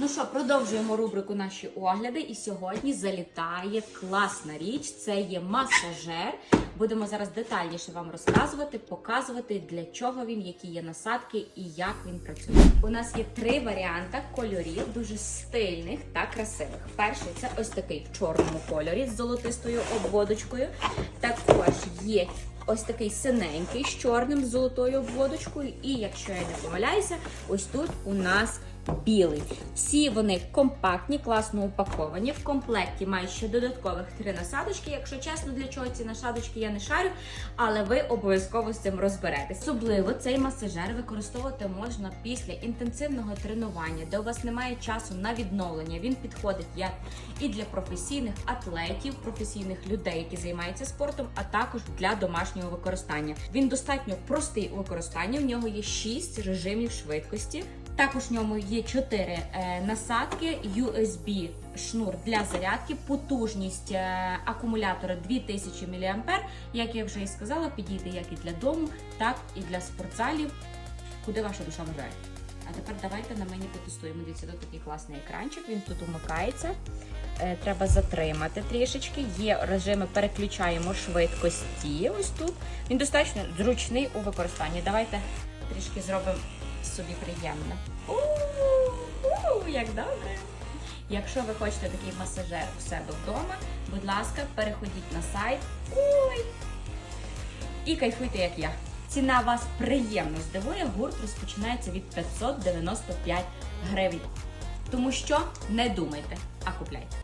Ну що, продовжуємо рубрику наші огляди. І сьогодні залітає класна річ. Це є масажер. Будемо зараз детальніше вам розказувати, показувати для чого він, які є насадки і як він працює. У нас є три варіанти кольорів, дуже стильних та красивих. Перший це ось такий в чорному кольорі з золотистою обводочкою. Також є ось такий синенький з чорним з золотою обводочкою. І якщо я не помиляюся, ось тут у нас білий. Всі вони компактні, класно упаковані. В комплекті мають ще додаткових три насадочки. Якщо чесно, для чого ці насадочки я не шарю, але ви обов'язково з цим розберетесь. Особливо цей масажер використовувати можна після інтенсивного тренування, де у вас немає часу на відновлення. Він підходить як і для професійних атлетів, професійних людей, які займаються спортом, а також для домашнього використання. Він достатньо простий у використанні. В нього є 6 режимів швидкості. Також в ньому є 4 е, насадки, USB шнур для зарядки, потужність е, акумулятора 2000 мА. Як я вже і сказала, підійде як і для дому, так і для спортзалів, куди ваша душа бажає. А тепер давайте на мені потестуємо. Дивіться, тут такий класний екранчик, він тут умикається. Е, Треба затримати трішечки. Є режими, переключаємо швидкості. Ось тут. Він достатньо зручний у використанні. Давайте трішки зробимо собі приємно. У-у-у, як добре! Якщо ви хочете такий масажер у себе вдома, будь ласка, переходіть на сайт Ой! і кайфуйте, як я. Ціна вас приємно здивує. Гурт розпочинається від 595 гривень. Тому що не думайте, а купляйте.